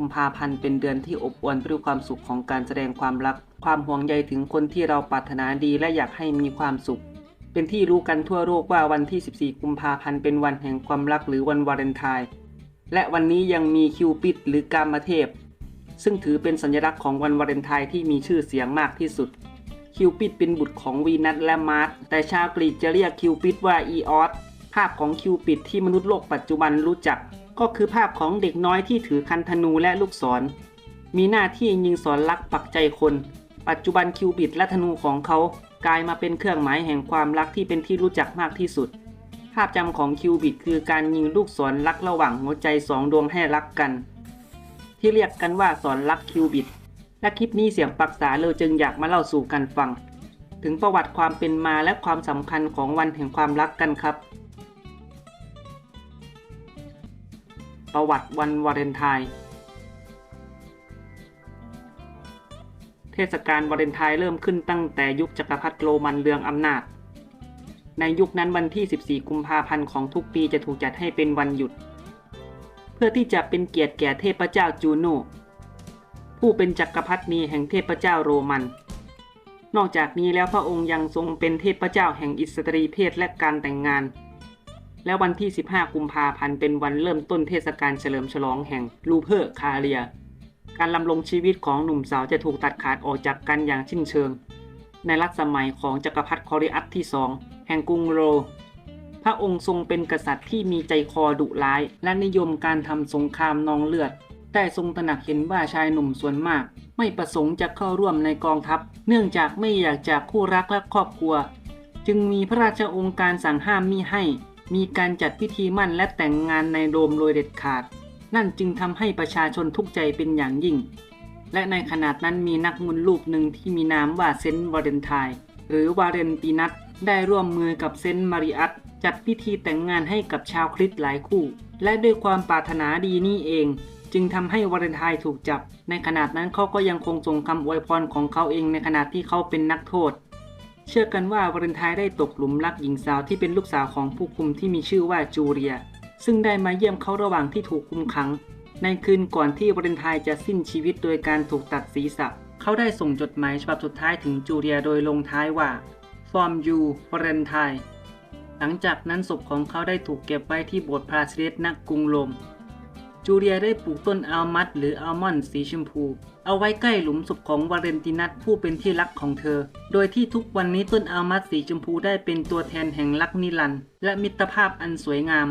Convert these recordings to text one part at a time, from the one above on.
กุมภาพันธ์เป็นเดือนที่อบอวลไปด้วยความสุขของการแสดงความรัก ความห่วงใยถึงคนที่เราปรารถนาดีและอยากให้มีความสุข เป็นที่รู้กันทั่วโลกว่าวันที่ 14 กุมภาพันธ์เป็นวันแห่งความรักหรือวันวาเลนไทน์ และวันนี้ยังมีคิวปิดหรือกามเทพ ซึ่งถือเป็นสัญลักษณ์ของวันวาเลนไทน์ที่มีชื่อเสียงมากที่สุด คิวปิดเป็นบุตรของวีนัสและมาร์สแต่ชาวกรีกจะเรียกคิวปิดว่าอีออสภาพของคิวปิดที่มนุษย์โลกปัจจุบันรู้จัก ก็คือภาพของเด็กน้อยที่ถือคันธนูและลูกศร มีหน้าที่ยิงสอนลักปักใจคน ปัจจุบันคิวปิดและธนูของเขากลายมาเป็นเครื่องหมายแห่งความรักที่เป็นที่รู้จักมากที่สุด ภาพจำของคิวบิดคือการยิงลูกศรลักระหว่างหัวใจสองดวงให้รักกัน ที่เรียกกันว่าสอนรักคิวบิด และคลิปนี้เสียงปรักษาเลยจึงอยากมาเล่าสู่กันฟัง ถึงประวัติความเป็นมาและความสำคัญของวันแห่งความรักกันครับ ประวัติวันวาเลนไทน์เทศกาลวาเลนไทน์เริ่มขึ้นตั้งแต่ยุคจักรพรรดิโรมันเรืองอำนาจ ในยุคนั้นวันที่ 14 กุมภาพันธ์ของทุกปีจะถูกจัดให้เป็นวันหยุด เพื่อที่จะเป็นเกียรติแก่เทพเจ้าจูโนผู้เป็นจักรพรรดินีแห่งเทพเจ้าโรมัน นอกจากนี้แล้วพระองค์ยังทรงเป็นเทพเจ้าแห่งอิสตรีเพศและการแต่งงาน และวันที่ 15 กุมภาพันธ์เป็นวันเริ่มต้นเทศกาลเฉลิมฉลองแห่งลูเพอร์คาเรีย การลำลงชีวิตของหนุ่มสาวจะถูกตัดขาดออกจากกันอย่างสิ้นเชิง ในรัชสมัยของจักรพรรดิคอริอัสที่สองแห่งกรุงโร พระองค์ทรงเป็นกษัตริย์ที่มีใจคอดุร้าย และนิยมการทำสงครามนองเลือดได้ทรงตระหนักเห็นว่าชายหนุ่มส่วนมาก ไม่ประสงค์จะเข้าร่วมในกองทัพ เนื่องจากไม่อยากจากคู่รักและครอบครัว จึงมีพระราชองค์การสั่งห้ามมิให้ มีการจัดพิธีมั่นและแต่งงานในโดมโดยเด็ดขาด นั่นจึงทำให้ประชาชนทุกข์ใจเป็นอย่างยิ่ง และในขนาดนั้นมีนักมุนรูปหนึ่งที่มีนามว่าเซนต์วาเลนไทน์หรือวาเลนตินัสได้ร่วมมือกับเซนต์มาริอัสจัดพิธีแต่งงานให้กับชาวคริสต์หลายคู่ และด้วยความปรารถนาดีนี่เอง จึงทำให้วาเลนไทน์ถูกจับ ในขนาดนั้นเขาก็ยังคงส่งคำอวยพรของเขาเองในขณะที่เขาเป็นนักโทษ เชื่อกันว่าวาเลนไทน์ได้ตกหลุมรักหญิงสาวที่เป็นลูกสาวของผู้คุมที่มีชื่อว่าจูเลีย ซึ่งได้มาเยี่ยมเขาระหว่างที่ถูกคุมขัง ในคืนก่อนที่วาเลนไทน์จะสิ้นชีวิตโดยการถูกตัดศีรษะ เขาได้ส่งจดหมายฉบับสุดท้ายถึงจูเลียโดยลงท้ายว่า From you Valentine หลังจากนั้นศพของเขาได้ถูกเก็บไว้ที่โบสถ์พราซิเลสณกรุงโรม จูเลียได้ปลูกต้นอัลมัดหรืออัลมอนด์สีชมพู เอาไว้ใกล้หลุมศพของวาเลนตินัสผู้เป็นที่รักของเธอ โดยที่ทุกวันนี้ต้นอัลมัดสีชมพูได้เป็นตัวแทนแห่งรักนิรันดร์และมิตรภาพอันสวยงาม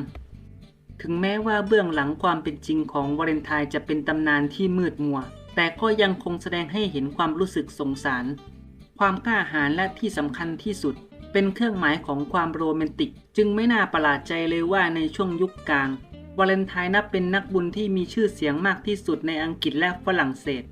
ถึงแม้ว่าเบื้องหลังความเป็นจริงของวาเลนไทน์จะเป็นตำนานที่มืดมัว แต่ก็ยังคงแสดงให้เห็นความรู้สึกสงสาร ความกล้าหาญและที่สำคัญที่สุด เป็นเครื่องหมายของความโรแมนติก จึงไม่น่าประหลาดใจเลยว่าในช่วงยุคกลาง วาเลนไทน์นับเป็นนักบุญที่มีชื่อเสียงมากที่สุดในอังกฤษและฝรั่งเศส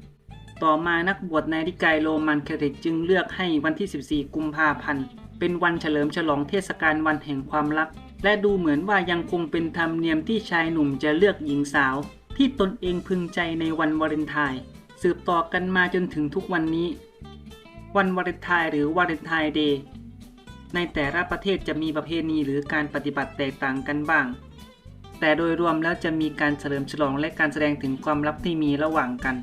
ต่อมานักบวชในนิกายโรมันคาทอลิกจึงเลือกให้วันที่ 14 กุมภาพันธ์ เป็นวันเฉลิมฉลองเทศกาลวันแห่งความรัก และดูเหมือนว่ายังคงเป็นธรรมเนียมที่ชายหนุ่มจะเลือกหญิงสาว ที่ตนเองพึงใจในวันวาเลนไทน์สืบต่อกันมาจนถึงทุกวันนี้ วันวาเลนไทน์หรือวาเลนไทน์เดย์ในแต่ละประเทศจะมีประเพณีหรือการปฏิบัติแตกต่างกันบ้าง แต่โดยรวมแล้วจะมีการเฉลิมฉลองและการแสดงถึงความลับที่มีระหว่างกัน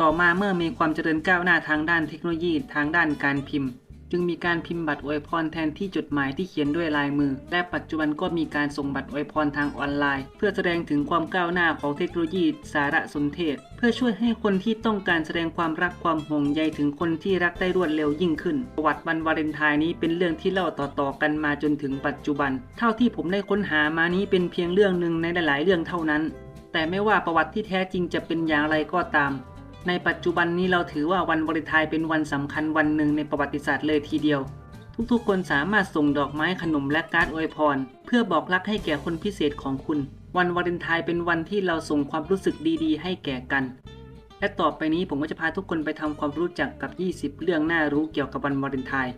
ต่อมาเมื่อมีความเจริญก้าวหน้าทางด้านเทคโนโลยี ทางด้านการพิมพ์ จึงมีการพิมพ์บัตรอวยพรแทนที่จดหมายที่เขียนด้วยลายมือ และปัจจุบันก็มีการส่งบัตรอวยพรทางออนไลน์ เพื่อแสดงถึงความก้าวหน้าของเทคโนโลยีสารสนเทศ เพื่อช่วยให้คนที่ต้องการแสดงความรักความห่วงใยถึงคนที่รักได้รวดเร็วยิ่งขึ้น ประวัติวันวาเลนไทน์นี้เป็นเรื่องที่เล่าต่อๆกันมาจนถึงปัจจุบัน เท่าที่ผมได้ค้นหามานี้เป็นเพียงเรื่องหนึ่งในหลายๆเรื่องเท่านั้น แต่ไม่ว่าประวัติที่แท้จริงจะเป็นอย่างไรก็ตาม ในปัจจุบันนี้เราถือว่าวันวาเลนไทน์เป็นวันสำคัญวันหนึ่งในประวัติศาสตร์เลยทีเดียว ทุกๆ คนสามารถส่งดอกไม้ขนมและการ์ดอวยพร เพื่อบอกรักให้แก่คนพิเศษของคุณ วันวาเลนไทน์เป็นวันที่เราส่งความรู้สึกดีๆ ให้แก่กัน และต่อไปนี้ผมก็จะพาทุกคนไปทำความรู้จักกับ 20 เรื่องน่ารู้เกี่ยวกับวันวาเลนไทน์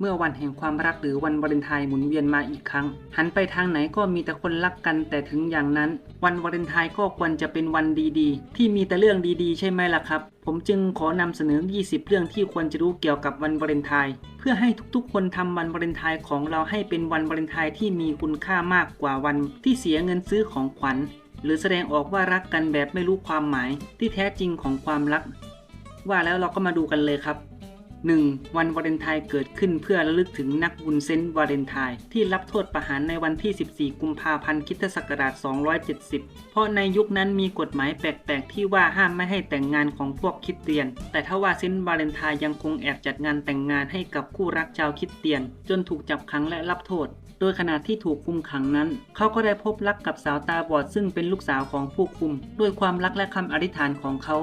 เมื่อวันแห่งความรักหรือวันวาเลนไทน์หมุนเวียนมาอีกครั้ง หันไปทางไหนก็มีแต่คนรักกันแต่ถึงอย่างนั้น วันวาเลนไทน์ก็ควรจะเป็นวันดีๆ ที่มีแต่เรื่องดีๆ ใช่ไหมล่ะครับ ผมจึงขอนำเสนอ 20 เรื่องที่ควรจะรู้เกี่ยวกับวันวาเลนไทน์เพื่อให้ทุกๆ คนทำวันวาเลนไทน์ของเราให้เป็นวันวาเลนไทน์ที่มีคุณค่ามากกว่าวันที่เสียเงินซื้อของขวัญ หรือแสดงออกว่ารักกันแบบไม่รู้ความหมายที่แท้จริงของความรัก ว่าแล้วเราก็มาดูกันเลยครับ 1. วันวาเลนไทน์เกิดขึ้นเพื่อระลึกถึงนักบุญเซนต์วาเลนไทน์ที่รับโทษประหารในวันที่ 14 กุมภาพันธ์คริสตศักราช 270 เพราะในยุคนั้นมีกฎหมายแปลกๆ ที่ว่าห้ามไม่ให้แต่งงานของพวกคริสเตียน แต่ถ้าว่าเซนต์วาเลนไทน์ยังคงแอบจัดงานแต่งงานให้กับคู่รักชาวคริสเตียน จนถูกจับขังและรับโทษโดยขณะที่ถูกคุมขังนั้น เขาก็ได้พบรักกับสาวตาบอดซึ่งเป็นลูกสาวของผู้คุม ด้วยความรักและคำอธิษฐานของเขา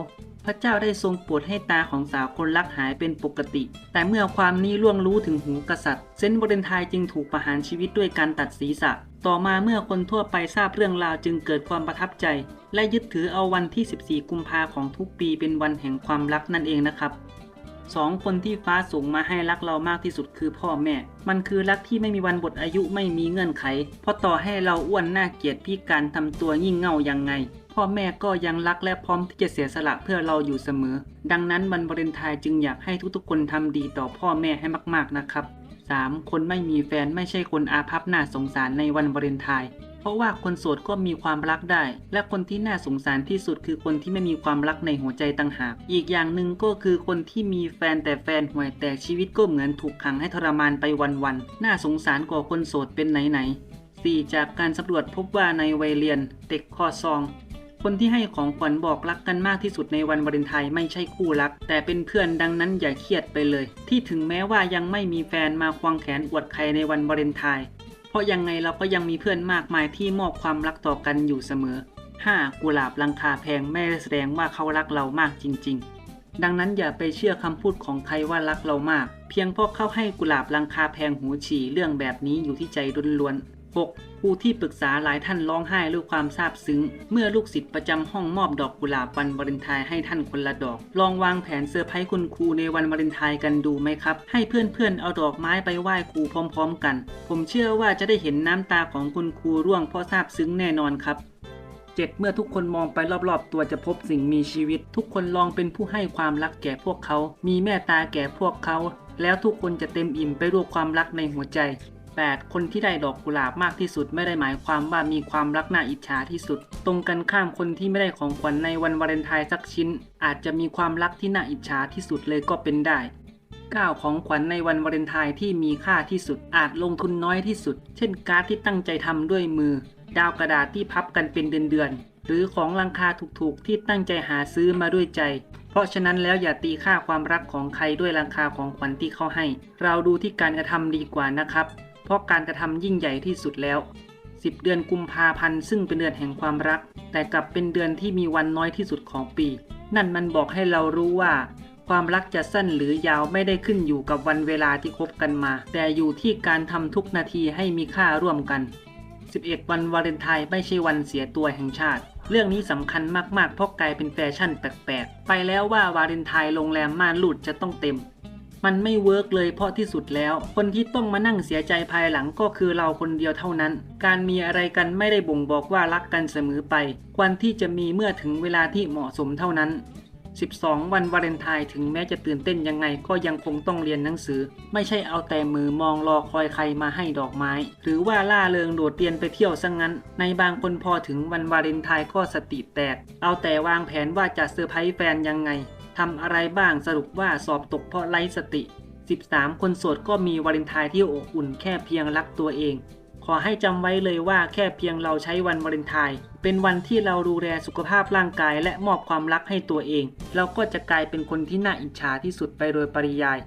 พระเจ้าได้ทรงโปรดให้ตาของสาวคนรักหายเป็นปกติ แต่เมื่อความนี้ล่วงรู้ถึงหูกษัตริย์ เซนต์วาเลนไทน์จึงถูกประหารชีวิตด้วยการตัดศีรษะ ต่อมาเมื่อคนทั่วไปทราบเรื่องราวจึงเกิดความประทับใจ และยึดถือเอาวันที่ 14 กุมภาของทุกปีเป็นวันแห่งความรักนั่นเองนะครับสองคนที่ฟ้าส่งมาให้รักเรามากที่สุดคือพ่อแม่ มันคือรักที่ไม่มีวันบทอายุไม่มีเงื่อนไข เพราะต่อให้เราอ้วนหน้าเกลียดพิการทำตัวยิ่งเง่ายังไง พ่อแม่ก็ยังรักและพร้อมที่จะเสียสละเพื่อเราอยู่เสมอ ดังนั้นวันวาเลนไทน์จึงอยากให้ทุกๆ คนทำดีต่อพ่อแม่ให้มากๆนะครับ 3. คนไม่มีแฟนไม่ใช่คนอาภัพน่าสงสารในวันวาเลนไทน์เพราะว่าคนโสดก็มีความรักได้ และคนที่น่าสงสารที่สุดคือคนที่ไม่มีความรักในหัวใจต่างหาก อีกอย่างหนึ่งก็คือคนที่มีแฟนแต่แฟนห่วยแตกชีวิตก็เหมือนถูกขังให้ทรมานไปวันๆน่าสงสารกว่าคนโสดเป็นไหนๆ 4. จากการสำรวจพบว่าในวัยเรียน เด็กคอซอง คนที่ให้ของขวัญบอกรักกันมากที่สุดในวันวาเลนไทน์ไม่ใช่คู่รัก แต่เป็นเพื่อนดังนั้นอย่าเครียดไปเลย ที่ถึงแม้ว่ายังไม่มีแฟนมาควงแขนอวดใครในวันวาเลนไทน์เพราะยังไงเราก็ยังมีเพื่อนมากมายที่มอบความรักต่อกันอยู่เสมอ 5. กุหลาบราคาแพงไม่ได้แสดงว่าเขารักเรามากจริง ๆดังนั้นอย่าไปเชื่อคำพูดของใครว่ารักเรามาก เพียงเพราะเขาให้กุหลาบราคาแพงหูฉี่เรื่องแบบนี้อยู่ที่ใจล้วน 6. ครูที่ปรึกษาหลายท่านร้องไห้ด้วยความซาบซึ้ง เมื่อลูกศิษย์ประจำห้องมอบดอกกุหลาบวันวาเลนไทน์ให้ท่านคนละดอก ลองวางแผนเซอร์ไพรส์คุณครูในวันวาเลนไทน์กันดูไหมครับ ให้เพื่อนๆ เอาดอกไม้ไปไหว้ครูพร้อม ๆ กัน ผมเชื่อว่าจะได้เห็นน้ำตาของคุณครูร่วงเพราะซาบซึ้งแน่นอนครับ 7. เมื่อทุกคนมองไปรอบๆ ตัวจะพบสิ่งมีชีวิต ทุกคนลองเป็นผู้ให้ความรักแก่พวกเขา มีเมตตาแก่พวกเขา แล้วทุกคนจะเต็มอิ่มไปด้วยความรักในหัวใจ 8. คนที่ได้ดอกกุหลาบมากที่สุดไม่ได้หมายความว่ามีความรักน่าอิจฉาที่สุด ตรงกันข้ามคนที่ไม่ได้ของขวัญในวันวาเลนไทน์สักชิ้น อาจจะมีความรักที่น่าอิจฉาที่สุดเลยก็เป็นได้ 9. ของขวัญในวันวาเลนไทน์ที่มีค่าที่สุด อาจลงทุนน้อยที่สุด เช่นการ์ดที่ตั้งใจทำด้วยมือ ดาวกระดาษที่พับกันเป็นเดือนๆหรือของราคาถูกๆ ที่ตั้งใจหาซื้อมาด้วยใจเพราะฉะนั้นแล้วอย่าตีค่าความรักของใครด้วยราคาของขวัญที่เขาให้ เราดูที่การกระทำดีกว่านะครับ เพราะการกระทำยิ่งใหญ่ที่สุดแล้ว 10 เดือนกุมภาพันธ์ซึ่งเป็นเดือนแห่งความรัก แต่กลับเป็นเดือนที่มีวันน้อยที่สุดของปี นั่นมันบอกให้เรารู้ว่า ความรักจะสั้นหรือยาวไม่ได้ขึ้นอยู่กับวันเวลาที่คบกันมา แต่อยู่ที่การทำทุกนาทีให้มีค่าร่วมกัน 11 วันวาเลนไทน์ไม่ใช่วันเสียตัวแห่งชาติเรื่องนี้สำคัญมากๆ เพราะกลายเป็นแฟชั่นแปลกๆ ไปแล้วว่าวาเลนไทน์โรงแรมม่านรูดจะต้องเต็ม มันไม่เวิร์กเลยเพราะที่สุดแล้ว คนที่ต้องมานั่งเสียใจภายหลังก็คือเราคนเดียวเท่านั้น การมีอะไรกันไม่ได้บ่งบอกว่ารักกันเสมอไป ควรที่จะมีเมื่อถึงเวลาที่เหมาะสมเท่านั้น 12 วันวาเลนไทน์ถึงแม้จะตื่นเต้นยังไงก็ยังคงต้องเรียนหนังสือ ไม่ใช่เอาแต่มือมองรอคอยใครมาให้ดอกไม้ หรือว่าล่าเริงโดดเรียนไปเที่ยวซะงงั้น ในบางคนพอถึงวันวาเลนไทน์ก็สติแตก เอาแต่วางแผนว่าจะเซอร์ไพรส์แฟนยังไง ทำอะไรบ้างสรุปว่าสอบตกเพราะไร้สติ 13 คนโสดก็มีวาเลนไทน์ที่อบอุ่นแค่เพียงรักตัวเอง ขอให้จำไว้เลยว่าแค่เพียงเราใช้วันวาเลนไทน์เป็นวันที่เราดูแลสุขภาพร่างกายและมอบความรักให้ตัวเอง เราก็จะกลายเป็นคนที่น่าอิจฉาที่สุดไปโดยปริยาย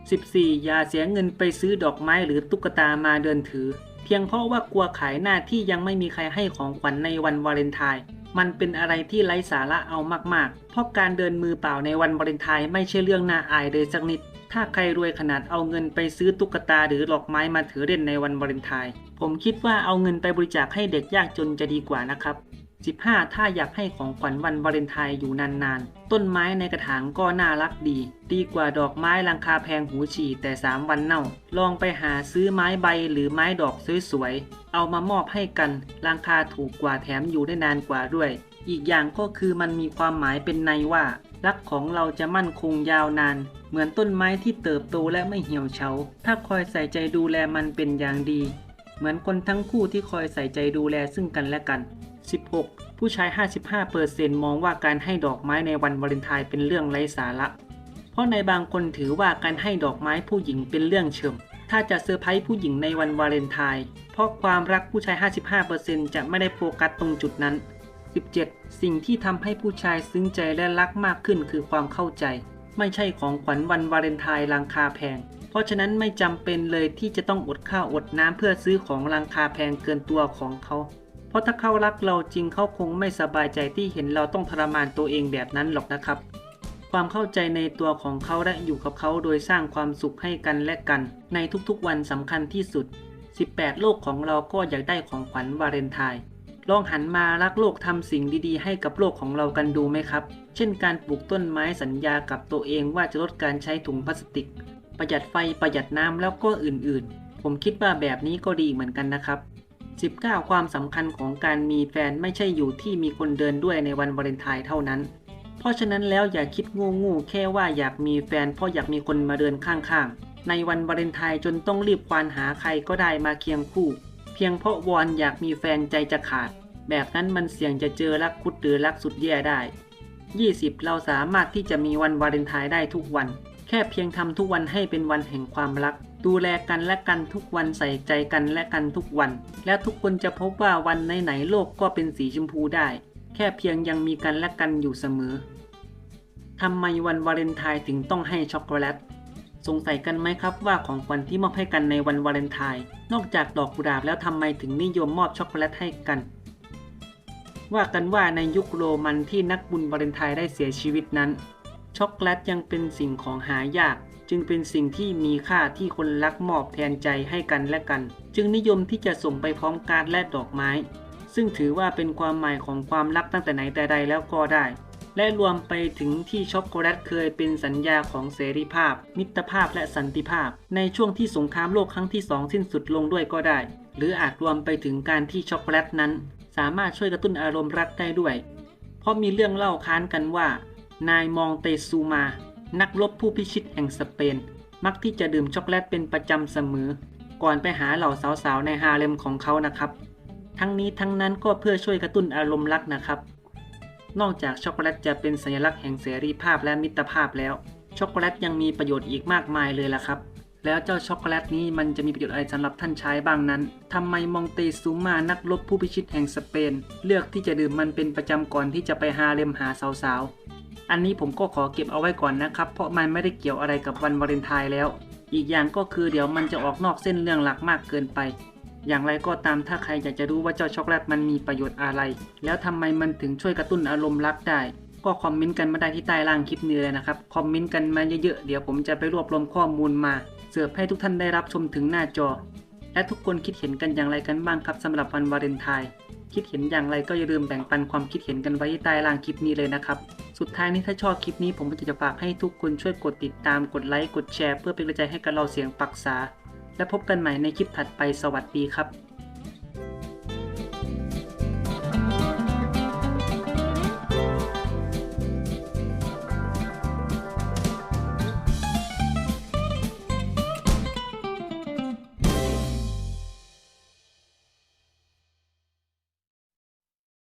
14. อย่าเสียเงินไปซื้อดอกไม้หรือตุ๊กตามาเดินถือ เพียงเพราะว่ากลัวขายหน้าที่ยังไม่มีใครให้ของขวัญในวันวาเลนไทน์ มันเป็นอะไรที่ไร้สาระเอามากๆ เพราะการเดินมือเปล่าในวันวาเลนไทน์ไม่ใช่เรื่องน่าอายเลยสักนิด ถ้าใครรวยขนาดเอาเงินไปซื้อตุ๊กตาหรือดอกไม้มาถือเล่นในวันวาเลนไทน์ ผมคิดว่าเอาเงินไปบริจาคให้เด็กยากจนจะดีกว่านะครับ 15 ถ้าอยากให้ของขวัญวันวาเลนไทน์อยู่นานๆ ต้นไม้ในกระถางก็น่ารักดี ดีกว่าดอกไม้ราคาแพงหูฉี่แต่ 3 วันเน่า ลองไปหาซื้อไม้ใบหรือไม้ดอกสวยๆ เอามามอบให้กัน ราคาถูกกว่าแถมอยู่ได้นานกว่าด้วย อีกอย่างก็คือมันมีความหมายเป็นในว่า รักของเราจะมั่นคงยาวนาน เหมือนต้นไม้ที่เติบโตและไม่เหี่ยวเฉา ถ้าคอยใส่ใจดูแลมันเป็นอย่างดี เหมือนคนทั้งคู่ที่คอยใส่ใจดูแลซึ่งกันและกัน 16. ผู้ชาย55%มองว่าการให้ดอกไม้ในวันวาเลนไทน์เป็นเรื่องไร้สาระ เพราะในบางคนถือว่าการให้ดอกไม้ผู้หญิงเป็นเรื่องเฉิมถ้าจะเซอร์ไพรส์ผู้หญิงในวันวาเลนไทน์เพราะความรักผู้ชาย 55%จะไม่ได้โฟกัสตรงจุดนั้น 17. สิ่งที่ทำให้ผู้ชายซึ้งใจและรักมากขึ้นคือความเข้าใจ ไม่ใช่ของขวัญวันวาเลนไทน์ราคาแพง เพราะฉะนั้นไม่จำเป็นเลยที่จะต้องอดข้าวอดน้ำเพื่อซื้อของราคาแพงเกินตัวของเขา ราะถ้าเขารักเราจริงเขาคงไม่สบายใจที่เห็นเราต้องทรมานตัวเองแบบนั้นหรอกนะครับ ความเข้าใจในตัวของเขาและอยู่กับเขาโดยสร้างความสุขให้กันและกัน ในทุกๆวันสำคัญที่สุด 18 โลกของเราก็อยากได้ของขวัญวาเลนไทน์ลองหันมารักโลกทำสิ่งดีๆ ให้กับโลกของเรากันดูไหมครับ เช่นการปลูกต้นไม้สัญญากับตัวเองว่าจะลดการใช้ถุงพลาสติก ประหยัดไฟประหยัดน้ำแล้วก็อื่นๆ ผมคิดว่าแบบนี้ก็ดีเหมือนกันนะครับ 19 ความสำคัญของการมีแฟนไม่ใช่อยู่ที่มีคนเดินด้วยในวันวาเลนไทน์เท่านั้น เพราะฉะนั้นแล้วอย่าคิดงูๆแค่ว่าอยากมีแฟนเพราะอยากมีคนมาเดินข้างๆ ในวันวาเลนไทน์จนต้องรีบควานหาใครก็ได้มาเคียงคู่ เพียงเพราะวอนอยากมีแฟนใจจะขาด แบบนั้นมันเสี่ยงจะเจอรักคุดหรือรักสุดแย่ได้ 20 เราสามารถที่จะมีวันวาเลนไทน์ได้ทุกวัน แค่เพียงทำทุกวันให้เป็นวันแห่งความรัก ดูแลกันและกันทุกวันใส่ใจกันและกันทุกวัน และทุกคนจะพบว่าวันไหนๆโลกก็เป็นสีชมพูได้ แค่เพียงยังมีกันและกันอยู่เสมอทำไมวันวาเลนไทน์ถึงต้องให้ช็อกโกแลตสงสัยกันไหมครับว่าของขวัญที่มอบให้กันในวันวาเลนไทน์นอกจากดอกกุหลาบแล้วทำไมถึงนิยมมอบช็อกโกแลตให้กัน ว่ากันว่าในยุคโรมันที่นักบุญวาเลนไทน์ได้เสียชีวิตนั้น ช็อกโกแลตยังเป็นสิ่งของหายาก จึงเป็นสิ่งที่มีค่าที่คนรักมอบแทนใจให้กันและกัน จึงนิยมที่จะส่งไปพร้อมการและดอกไม้ ซึ่งถือว่าเป็นความหมายของความรักตั้งแต่ไหนแต่ใดแล้วก็ได้ และรวมไปถึงที่ช็อกโกแลตเคยเป็นสัญญาของเสรีภาพ มิตรภาพและสันติภาพ ในช่วงที่สงครามโลกครั้งที่สองสิ้นสุดลงด้วยก็ได้ หรืออาจรวมไปถึงการที่ช็อกโกแลตนั้น สามารถช่วยกระตุ้นอารมณ์รักได้ด้วย เพราะมีเรื่องเล่าค้านกันว่า นายมองเตซูมา นักรบผู้พิชิตแห่งสเปน มักที่จะดื่มช็อกโกแลตเป็นประจำเสมอ ก่อนไปหาเหล่าสาวๆในฮาเลมของเขานะครับ ทั้งนี้ทั้งนั้นก็เพื่อช่วยกระตุ้นอารมณ์รักนะครับ นอกจากช็อกโกแลตจะเป็นสัญลักษณ์แห่งเสรีภาพและมิตรภาพแล้ว ช็อกโกแลตยังมีประโยชน์อีกมากมายเลยล่ะครับแล้วเจ้าช็อกโกแลตนี้มันจะมีประโยชน์อะไรสำหรับท่านชายบ้างนั้น ทำไมมองเตซูมานักรบผู้พิชิตแห่งสเปน เลือกที่จะดื่มมันเป็นประจำก่อนที่จะไปฮาเลมหาสาวๆ อันนี้ผมก็ขอเก็บเอาไว้ก่อนนะครับ เพราะมันไม่ได้เกี่ยวอะไรกับวันวาเลนไทน์แล้ว อีกอย่างก็คือเดี๋ยวมันจะออกนอกเส้นเรื่องหลักมากเกินไป อย่างไรก็ตามถ้าใครอยากจะรู้ว่าเจ้าช็อกโกแลตมันมีประโยชน์อะไร แล้วทำไมมันถึงช่วยกระตุ้นอารมณ์รักได้ ก็คอมเมนต์กันมาได้ที่ใต้ล่างคลิปนี้เลยนะครับ คอมเมนต์กันมาเยอะๆ เดี๋ยวผมจะไปรวบรวมข้อมูลมา เสิร์ฟให้ทุกท่านได้รับชมถึงหน้าจอ และทุกคนคิดเห็นกันอย่างไรกันบ้างครับสำหรับวันวาเลนไทน์ คิดเห็นอย่างไรก็อย่าลืมแบ่งปันความคิดเห็นกันไว้ที่ใต้ล่างคลิปนี้เลยนะครับ สุดท้ายนี้ถ้าชอบคลิปนี้ผมก็จะฝากให้ทุกคนช่วยกดติดตามกดไลค์กดแชร์ เพื่อเป็นกำลังใจให้กับเราเสียงปรักษา และพบกันใหม่ในคลิปถัดไปสวัสดีครับ